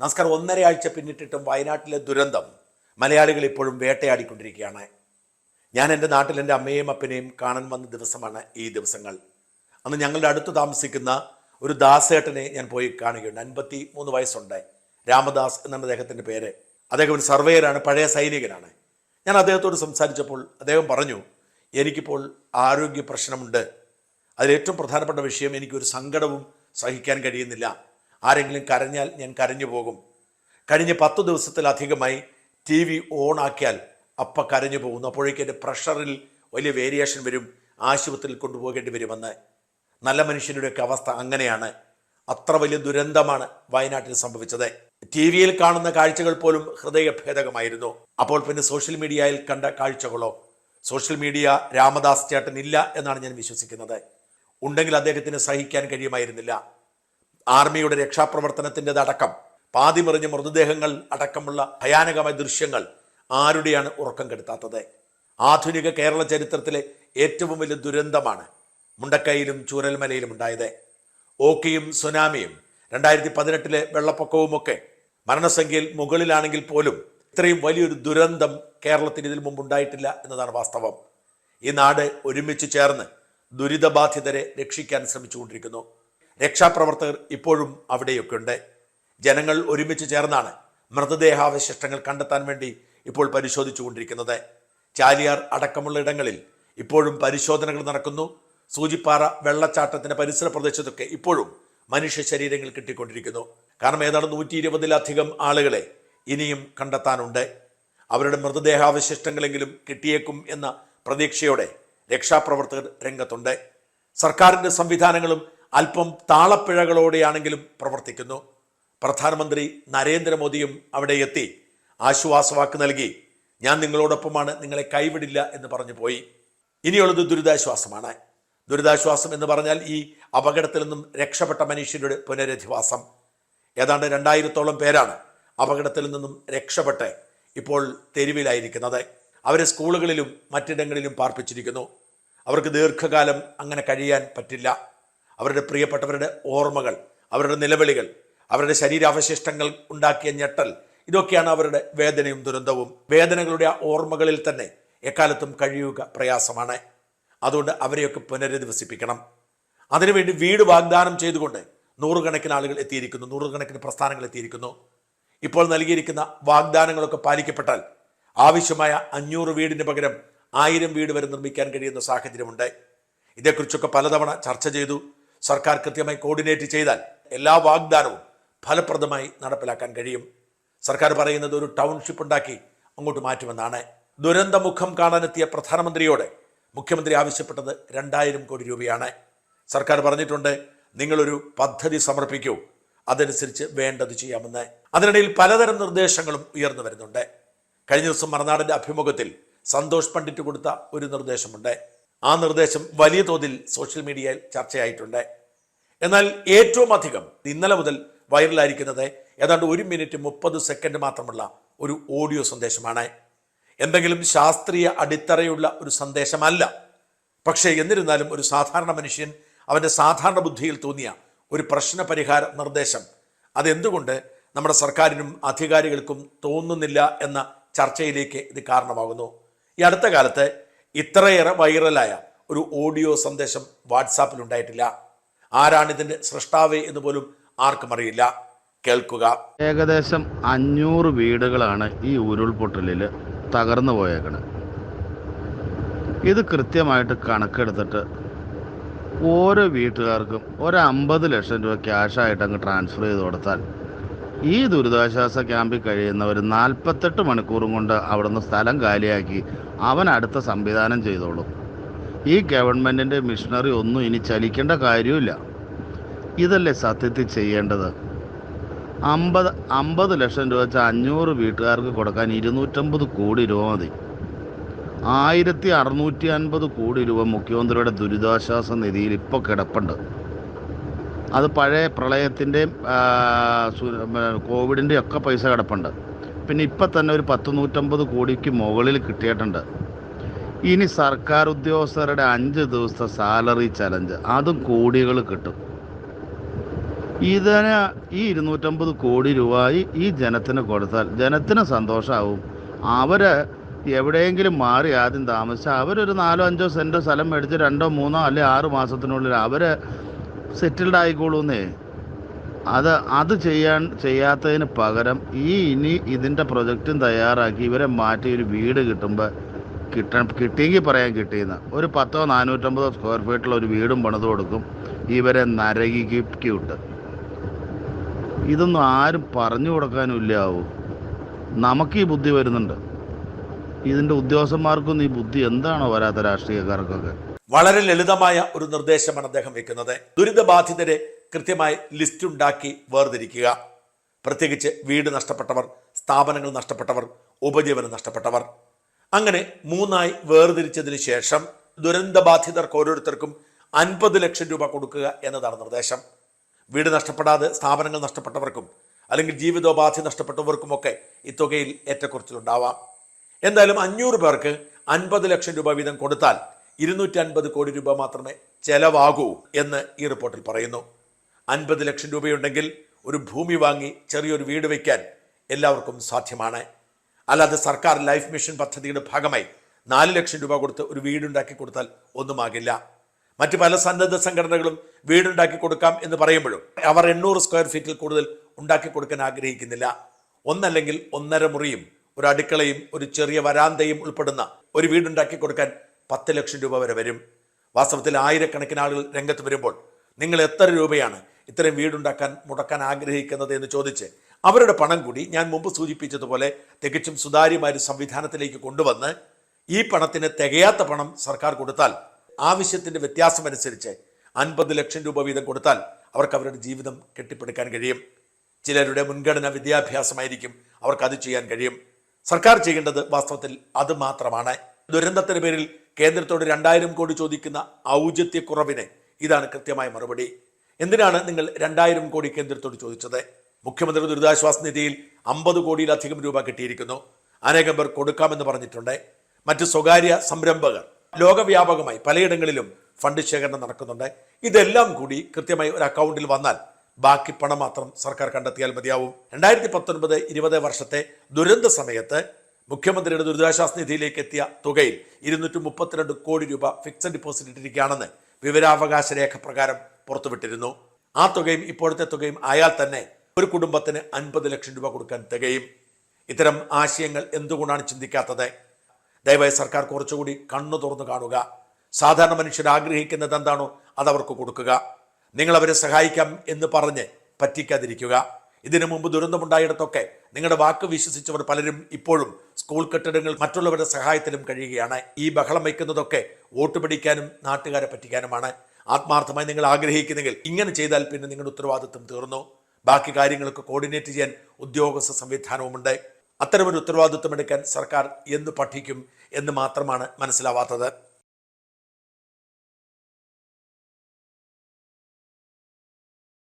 നമസ്കാരം. ഒന്നര ആഴ്ച പിന്നിട്ടിട്ടും വയനാട്ടിലെ ദുരന്തം മലയാളികൾ ഇപ്പോഴും വേട്ടയാടിക്കൊണ്ടിരിക്കുകയാണ്. ഞാൻ എന്റെ നാട്ടിൽ എന്റെ അമ്മയെയും അപ്പനെയും കാണാൻ വന്ന ദിവസമാണ് ഈ ദിവസങ്ങൾ. അന്ന് ഞങ്ങളുടെ അടുത്ത് താമസിക്കുന്ന ഒരു ദാസേട്ടനെ ഞാൻ പോയി കാണുകയുണ്ട് അൻപത്തി മൂന്ന് വയസ്സുണ്ട്. രാമദാസ് എന്നാണ് അദ്ദേഹത്തിന്റെ പേര്. അദ്ദേഹം ഒരു സർവേയറാണ് പഴയ സൈനികനാണ്. ഞാൻ അദ്ദേഹത്തോട് സംസാരിച്ചപ്പോൾ അദ്ദേഹം പറഞ്ഞു എനിക്കിപ്പോൾ ആരോഗ്യ പ്രശ്നമുണ്ട്. അതിലേറ്റവും പ്രധാനപ്പെട്ട വിഷയം എനിക്കൊരു സങ്കടവും സഹിക്കാൻ കഴിയുന്നില്ല. ആരെങ്കിലും കരഞ്ഞാൽ ഞാൻ കരഞ്ഞു പോകും. കഴിഞ്ഞ പത്ത് ദിവസത്തിലധികമായി ടി വി ഓണാക്കിയാൽ അപ്പ കരഞ്ഞു പോകുന്നു. അപ്പോഴേക്കും എന്റെ പ്രഷറിൽ വലിയ വേരിയേഷൻ വരും. ആശുപത്രിയിൽ കൊണ്ടുപോകേണ്ടി വരുമെന്ന്. നല്ല മനുഷ്യരുടെയൊക്കെ അവസ്ഥ അങ്ങനെയാണ്. അത്ര വലിയ ദുരന്തമാണ് വയനാട്ടിൽ സംഭവിച്ചത്. ടി വിയിൽ കാണുന്ന കാഴ്ചകൾ പോലും ഹൃദയഭേദകമായിരുന്നു. അപ്പോൾ പിന്നെ സോഷ്യൽ മീഡിയയിൽ കണ്ട കാഴ്ചകളോ? സോഷ്യൽ മീഡിയ രാമദാസ് ചേട്ടൻ ഇല്ല എന്നാണ് ഞാൻ വിശ്വസിക്കുന്നത്. ഉണ്ടെങ്കിൽ അദ്ദേഹത്തിന് സഹിക്കാൻ കഴിയുമായിരുന്നില്ല. ആർമിയുടെ രക്ഷാപ്രവർത്തനത്തിന്റെതടക്കം പാതിമറിഞ്ഞ മൃതദേഹങ്ങൾ അടക്കമുള്ള ഭയാനകമായ ദൃശ്യങ്ങൾ ആരുടെയാണ് ഉറക്കം കെടുത്താത്തത്? ആധുനിക കേരള ചരിത്രത്തിലെ ഏറ്റവും വലിയ ദുരന്തമാണ് മുണ്ടക്കൈയിലും ചൂരൽമലയിലും ഉണ്ടായത്. ഓക്കിയും സുനാമിയും രണ്ടായിരത്തി പതിനെട്ടിലെ വെള്ളപ്പൊക്കവുമൊക്കെ മരണസംഖ്യയിൽ മുകളിലാണെങ്കിൽ പോലും ഇത്രയും വലിയൊരു ദുരന്തം കേരളത്തിന് ഇതിനു മുമ്പ് ഉണ്ടായിട്ടില്ല എന്നതാണ് വാസ്തവം. ഈ നാട് ഒരുമിച്ച് ചേർന്ന് ദുരിതബാധിതരെ രക്ഷിക്കാൻ ശ്രമിച്ചുകൊണ്ടിരിക്കുന്നു. രക്ഷാപ്രവർത്തകർ ഇപ്പോഴും അവിടെയൊക്കെ ഉണ്ട് ജനങ്ങൾ ഒരുമിച്ച് ചേർന്നാണ് മൃതദേഹാവശിഷ്ടങ്ങൾ കണ്ടെത്താൻ വേണ്ടി ഇപ്പോൾ പരിശോധിച്ചു കൊണ്ടിരിക്കുന്നത് ചാലിയാർ അടക്കമുള്ള ഇടങ്ങളിൽ ഇപ്പോഴും പരിശോധനകൾ നടക്കുന്നു. സൂചിപ്പാറ വെള്ളച്ചാട്ടത്തിന്റെ പരിസര പ്രദേശത്തൊക്കെ ഇപ്പോഴും മനുഷ്യ ശരീരങ്ങൾ കിട്ടിക്കൊണ്ടിരിക്കുന്നു. കാരണം ഏതാണ്ട് നൂറ്റി ഇരുപതിലധികം ആളുകളെ ഇനിയും കണ്ടെത്താനുണ്ട്. അവരുടെ മൃതദേഹാവശിഷ്ടങ്ങളെങ്കിലും കിട്ടിയേക്കും എന്ന പ്രതീക്ഷയോടെ രക്ഷാപ്രവർത്തകർ രംഗത്തുണ്ട്. സർക്കാരിന്റെ സംവിധാനങ്ങളും അല്പം താളപ്പിഴകളോടെയാണെങ്കിലും പ്രവർത്തിക്കുന്നു. പ്രധാനമന്ത്രി നരേന്ദ്രമോദിയും അവിടെ എത്തി. ആശ്വാസവാക്ക് നൽകി. ഞാൻ നിങ്ങളോടൊപ്പമാണ് നിങ്ങളെ കൈവിടില്ല എന്ന് പറഞ്ഞു പോയി. ഇനിയുള്ളത് ദുരിതാശ്വാസമാണ്. ദുരിതാശ്വാസം എന്ന് പറഞ്ഞാൽ ഈ അപകടത്തിൽ നിന്നും രക്ഷപ്പെട്ട മനുഷ്യരുടെ പുനരധിവാസം. ഏതാണ്ട് രണ്ടായിരത്തോളം പേരാണ് അപകടത്തിൽ നിന്നും രക്ഷപ്പെട്ട് ഇപ്പോൾ തെരുവിലായിരിക്കുന്നത്. അവരെ സ്കൂളുകളിലും മറ്റിടങ്ങളിലും പാർപ്പിച്ചിരിക്കുന്നു. അവർക്ക് ദീർഘകാലം അങ്ങനെ കഴിയാൻ പറ്റില്ല. അവരുടെ പ്രിയപ്പെട്ടവരുടെ ഓർമ്മകൾ അവരുടെ നിലവിളികൾ അവരുടെ ശരീരാവശിഷ്ടങ്ങൾ ഉണ്ടാക്കിയ ഞെട്ടൽ ഇതൊക്കെയാണ് അവരുടെ വേദനയും ദുരന്തവും. വേദനകളുടെ ആ ഓർമ്മകളിൽ തന്നെ എക്കാലത്തും കഴിയുക പ്രയാസമാണ്. അതുകൊണ്ട് അവരെയൊക്കെ പുനരധിവസിപ്പിക്കണം. അതിനുവേണ്ടി വീട് വാഗ്ദാനം ചെയ്തുകൊണ്ട് നൂറുകണക്കിന് ആളുകൾ എത്തിയിരിക്കുന്നു നൂറുകണക്കിന് പ്രസ്ഥാനങ്ങൾ എത്തിയിരിക്കുന്നു. ഇപ്പോൾ നൽകിയിരിക്കുന്ന വാഗ്ദാനങ്ങളൊക്കെ പാലിക്കപ്പെട്ടാൽ ആവശ്യമായ അഞ്ഞൂറ് വീടിന് പകരം ആയിരം വീട് വരെ നിർമ്മിക്കാൻ കഴിയുന്ന സാഹചര്യമുണ്ട്. ഇതേക്കുറിച്ചൊക്കെ പലതവണ ചർച്ച ചെയ്തു. സർക്കാർ കൃത്യമായി കോർഡിനേറ്റ് ചെയ്താൽ എല്ലാ വാഗ്ദാനവും ഫലപ്രദമായി നടപ്പിലാക്കാൻ കഴിയും. സർക്കാർ പറയുന്നത് ഒരു ടൗൺഷിപ്പ് ഉണ്ടാക്കി അങ്ങോട്ട് മാറ്റുമെന്നാണ്. ദുരന്തമുഖം കാണാനെത്തിയ പ്രധാനമന്ത്രിയോട് മുഖ്യമന്ത്രി ആവശ്യപ്പെട്ടത് രണ്ടായിരം കോടി രൂപയാണ്. സർക്കാർ പറഞ്ഞിട്ടുണ്ട് നിങ്ങളൊരു പദ്ധതി സമർപ്പിക്കൂ. അതനുസരിച്ച് വേണ്ടത് ചെയ്യാമെന്ന്. അതിനിടയിൽ പലതരം നിർദ്ദേശങ്ങളും ഉയർന്നു വരുന്നുണ്ട്. കഴിഞ്ഞ ദിവസം മറുനാടിന്റെ അഭിമുഖത്തിൽ സന്തോഷ് പണ്ഡിറ്റ് കൊടുത്ത ഒരു നിർദ്ദേശമുണ്ട്. ആ നിർദ്ദേശം വലിയ തോതിൽ സോഷ്യൽ മീഡിയയിൽ ചർച്ചയായിട്ടുണ്ട്. എന്നാൽ ഏറ്റവും അധികം ഇന്നലെ മുതൽ വൈറലായിരിക്കുന്നത് ഏതാണ്ട് ഒരു മിനിറ്റ് മുപ്പത് സെക്കൻഡ് മാത്രമുള്ള ഒരു ഓഡിയോ സന്ദേശമാണ്. എന്തെങ്കിലും ശാസ്ത്രീയ അടിത്തറയുള്ള ഒരു സന്ദേശമല്ല. പക്ഷേ എന്നിരുന്നാലും ഒരു സാധാരണ മനുഷ്യൻ അവന്റെ സാധാരണ ബുദ്ധിയിൽ തോന്നിയ ഒരു പ്രശ്ന പരിഹാര നിർദ്ദേശം അതെന്തുകൊണ്ട് നമ്മുടെ സർക്കാരിനും അധികാരികൾക്കും തോന്നുന്നില്ല എന്ന ചർച്ചയിലേക്ക് ഇത് കാരണമാകുന്നു. ഈ അടുത്ത കാലത്ത് ഇത്രയേറെ വൈറലായ ഒരു ഓഡിയോ സന്ദേശം വാട്സാപ്പിൽ ഉണ്ടായിട്ടില്ല ആരാണ് ഇതിന്റെ സൃഷ്ടാവ് എന്ന് പോലും ആർക്കും അറിയില്ല. കേൾക്കുക. ഏകദേശം അഞ്ഞൂറ് വീടുകളാണ് ഈ ഉരുൾപൊട്ടലിൽ തകർന്നു പോയേക്കണത് ഇത് കൃത്യമായിട്ട് കണക്കെടുത്തിട്ട് ഓരോ വീട്ടുകാർക്കും ഒരു അമ്പത് ലക്ഷം രൂപ ക്യാഷായിട്ട് അങ്ങ് ട്രാൻസ്ഫർ ചെയ്ത് കൊടുത്താൽ ഈ ദുരിതാശ്വാസ ക്യാമ്പിൽ കഴിയുന്നവർ നാൽപ്പത്തെട്ട് മണിക്കൂറും കൊണ്ട് അവിടുന്ന് സ്ഥലം കാലിയാക്കി അവൻ അടുത്ത സംവിധാനം ചെയ്തോളും. ഈ ഗവൺമെന്റിന്റെ മിഷനറി ഒന്നും ഇനി ചലിക്കേണ്ട കാര്യമില്ല ഇതല്ലേ സത്യത്തിൽ ചെയ്യേണ്ടത്? അമ്പത് അമ്പത് ലക്ഷം രൂപ വെച്ചാൽ അഞ്ഞൂറ് വീട്ടുകാർക്ക് കൊടുക്കാൻ ഇരുന്നൂറ്റമ്പത് കോടി രൂപ മതി. ആയിരത്തി അറുന്നൂറ്റി അൻപത് കോടി രൂപ മുഖ്യമന്ത്രിയുടെ ദുരിതാശ്വാസ നിധിയിൽ ഇപ്പോൾ കിടപ്പുണ്ട്. അത് പഴയ പ്രളയത്തിന്റെയും കോവിഡിന്റെയും ഒക്കെ പൈസ കിടപ്പുണ്ട്. പിന്നെ ഇപ്പം തന്നെ ഒരു പത്ത് നൂറ്റമ്പത് കോടിക്ക് മുകളിൽ കിട്ടിയിട്ടുണ്ട്. ഇനി സർക്കാർ ഉദ്യോഗസ്ഥരുടെ അഞ്ച് ദിവസത്തെ സാലറി ചലഞ്ച് അതും കോടികൾ കിട്ടും. ഇതിന് ഈ ഇരുന്നൂറ്റമ്പത് കോടി രൂപ ഈ ജനത്തിന് കൊടുത്താൽ ജനത്തിന് സന്തോഷമാവും അവർ എവിടെയെങ്കിലും മാറി ആദ്യം താമസിച്ച് അവരൊരു നാലോ അഞ്ചോ സെന്റോ സ്ഥലം മേടിച്ച് രണ്ടോ മൂന്നോ അല്ലെ ആറ് മാസത്തിനുള്ളിൽ അവർ സെറ്റിൽഡ് ആയിക്കോളൂന്നേ. അത് അത് ചെയ്യാൻ ചെയ്യാത്തതിന് പകരം ഈ ഇനി ഇതിന്റെ പ്രൊജക്റ്റും തയ്യാറാക്കി ഇവരെ മാറ്റി ഒരു വീട് കിട്ടുമ്പോൾ കിട്ട കിട്ടിയെങ്കിൽ പറയാൻ കിട്ടിയെന്ന്. ഒരു പത്തോ നാനൂറ്റമ്പതോ സ്ക്വയർ ഫീറ്റുള്ള ഒരു വീടും പണിത് കൊടുക്കും. ഇവരെ നരകിക്ക് വിട്ട് ഇതൊന്നും ആരും പറഞ്ഞു കൊടുക്കാനും ഇല്ലാവൂ നമുക്ക് ഈ ബുദ്ധി വരുന്നുണ്ട്. ഇതിന്റെ ഉദ്യോഗസ്ഥന്മാർക്കൊന്നും ഈ ബുദ്ധി എന്താണോ വരാത്ത രാഷ്ട്രീയക്കാർക്കൊക്കെ? വളരെ ലളിതമായ ഒരു നിർദ്ദേശമാണ് അദ്ദേഹം വെക്കുന്നത്. ദുരിതബാധിതരെ കൃത്യമായി ലിസ്റ്റ് ഉണ്ടാക്കി വേർതിരിക്കുക. പ്രത്യേകിച്ച് വീട് നഷ്ടപ്പെട്ടവർ സ്ഥാപനങ്ങൾ നഷ്ടപ്പെട്ടവർ ഉപജീവനം നഷ്ടപ്പെട്ടവർ. അങ്ങനെ മൂന്നായി വേർതിരിച്ചതിന് ശേഷം ദുരന്തബാധിതർക്ക് ഓരോരുത്തർക്കും അൻപത് ലക്ഷം രൂപ കൊടുക്കുക എന്നതാണ് നിർദ്ദേശം. വീട് നഷ്ടപ്പെടാതെ സ്ഥാപനങ്ങൾ നഷ്ടപ്പെട്ടവർക്കും അല്ലെങ്കിൽ ജീവിതോപാധി നഷ്ടപ്പെട്ടവർക്കുമൊക്കെ ഈ തുകയിൽ ഏറ്റക്കുറച്ചിലുണ്ടാവാം. എന്തായാലും അഞ്ഞൂറ് പേർക്ക് അൻപത് ലക്ഷം രൂപ വീതം കൊടുത്താൽ ഇരുന്നൂറ്റി അൻപത് കോടി രൂപ മാത്രമേ ചെലവാകൂ എന്ന് ഈ റിപ്പോർട്ടിൽ പറയുന്നു. അൻപത് ലക്ഷം രൂപയുണ്ടെങ്കിൽ ഒരു ഭൂമി വാങ്ങി ചെറിയൊരു വീട് വയ്ക്കാൻ എല്ലാവർക്കും സാധ്യമാണ്. അല്ലാതെ സർക്കാർ ലൈഫ് മിഷൻ പദ്ധതിയുടെ ഭാഗമായി നാല് ലക്ഷം രൂപ കൊടുത്ത് ഒരു വീടുണ്ടാക്കി കൊടുത്താൽ ഒന്നുമാകില്ല. മറ്റ് പല സന്നദ്ധ സംഘടനകളും വീടുണ്ടാക്കി കൊടുക്കാം എന്ന് പറയുമ്പോഴും അവർ എണ്ണൂറ് സ്ക്വയർ ഫീറ്റിൽ കൂടുതൽ ഉണ്ടാക്കി കൊടുക്കാൻ ആഗ്രഹിക്കുന്നില്ല. ഒന്നല്ലെങ്കിൽ ഒന്നര മുറിയും ഒരു അടുക്കളയും ഒരു ചെറിയ വരാന്തയും ഉൾപ്പെടുന്ന ഒരു വീടുണ്ടാക്കി കൊടുക്കാൻ പത്ത് ലക്ഷം രൂപ വരെ വരും. വാസ്തവത്തിൽ ആയിരക്കണക്കിന് ആളുകൾ രംഗത്ത് വരുമ്പോൾ നിങ്ങൾ എത്ര രൂപയാണ് ഇത്രയും വീടുണ്ടാക്കാൻ മുടക്കാൻ ആഗ്രഹിക്കുന്നത് എന്ന് ചോദിച്ച് അവരുടെ പണം കൂടി ഞാൻ മുമ്പ് സൂചിപ്പിച്ചതുപോലെ തികച്ചും സുതാര്യമായ സംവിധാനത്തിലേക്ക് കൊണ്ടുവന്ന് ഈ പണത്തിന് തികയാത്ത പണം സർക്കാർ കൊടുത്താൽ ആവശ്യത്തിന്റെ വ്യത്യാസമനുസരിച്ച് അൻപത് ലക്ഷം രൂപ വീതം കൊടുത്താൽ അവർക്ക് അവരുടെ ജീവിതം കെട്ടിപ്പടുക്കാൻ കഴിയും. ചിലരുടെ മുൻഗണന വിദ്യാഭ്യാസമായിരിക്കും അവർക്ക് അത് ചെയ്യാൻ കഴിയും. സർക്കാർ ചെയ്യേണ്ടത് വാസ്തവത്തിൽ അത് മാത്രമാണ്. ദുരന്തത്തിന് പേരിൽ കേന്ദ്രത്തോട് രണ്ടായിരം കോടി ചോദിക്കുന്ന ഔചിത്യക്കുറവിന് ഇതാണ് കൃത്യമായ മറുപടി. എന്തിനാണ് നിങ്ങൾ രണ്ടായിരം കോടി കേന്ദ്രത്തോട് ചോദിച്ചത്? മുഖ്യമന്ത്രി ദുരിതാശ്വാസ നിധിയിൽ അമ്പത് കോടിയിലധികം രൂപ കിട്ടിയിരിക്കുന്നു. അനേകം പേർ കൊടുക്കാമെന്ന് പറഞ്ഞിട്ടുണ്ട്. മറ്റ് സ്വകാര്യ സംരംഭകർ ലോകവ്യാപകമായി പലയിടങ്ങളിലും ഫണ്ട് ശേഖരണം നടക്കുന്നുണ്ട്. ഇതെല്ലാം കൂടി കൃത്യമായി ഒരു അക്കൗണ്ടിൽ വന്നാൽ ബാക്കി പണം മാത്രം സർക്കാർ കണ്ടെത്തിയാൽ മതിയാവും. രണ്ടായിരത്തി പത്തൊൻപത് ഇരുപത് വർഷത്തെ ദുരന്ത സമയത്ത് മുഖ്യമന്ത്രിയുടെ ദുരിതാശ്വാസ നിധിയിലേക്ക് എത്തിയ തുകയിൽ ഇരുന്നൂറ്റി മുപ്പത്തിരണ്ട് കോടി രൂപ ഫിക്സഡ് ഡിപ്പോസിറ്റ് ഇട്ടിരിക്കുകയാണെന്ന് വിവരാവകാശ രേഖ പ്രകാരം പുറത്തുവിട്ടിരുന്നു. ആ തുകയും ഇപ്പോഴത്തെ തുകയും ആയാൽ തന്നെ ഒരു കുടുംബത്തിന് അൻപത് ലക്ഷം രൂപ കൊടുക്കാൻ തികയും. ഇത്തരം ആശയങ്ങൾ എന്തുകൊണ്ടാണ് ചിന്തിക്കാത്തത്? ദയവായി സർക്കാർ കുറച്ചുകൂടി കണ്ണു തുറന്നു കാണുക. സാധാരണ മനുഷ്യർ ആഗ്രഹിക്കുന്നത് എന്താണോ അതവർക്ക് കൊടുക്കുക. നിങ്ങൾ അവരെ സഹായിക്കാം എന്ന് പറഞ്ഞ് പറ്റിക്കാതിരിക്കുക. ഇതിനു മുമ്പ് ദുരന്തമുണ്ടായിടത്തൊക്കെ നിങ്ങളുടെ വാക്ക് വിശ്വസിച്ചവർ പലരും ഇപ്പോഴും സ്കൂൾ കെട്ടിടങ്ങൾ മറ്റുള്ളവരുടെ സഹായത്തിലും കഴിയുകയാണ്. ഈ ബഹളം വയ്ക്കുന്നതൊക്കെ വോട്ട് പിടിക്കാനും നാട്ടുകാരെ പറ്റിക്കാനുമാണ്. ആത്മാർത്ഥമായി നിങ്ങൾ ആഗ്രഹിക്കുന്നെങ്കിൽ ഇങ്ങനെ ചെയ്താൽ പിന്നെ നിങ്ങളുടെ ഉത്തരവാദിത്വം തീർന്നു. ബാക്കി കാര്യങ്ങളൊക്കെ കോർഡിനേറ്റ് ചെയ്യാൻ ഉദ്യോഗസ്ഥ സംവിധാനവുമുണ്ട്. അത്തരമൊരു ഉത്തരവാദിത്വം എടുക്കാൻ സർക്കാർ എന്ന് പഠിക്കും എന്ന് മാത്രമാണ് മനസ്സിലാവാത്തത്.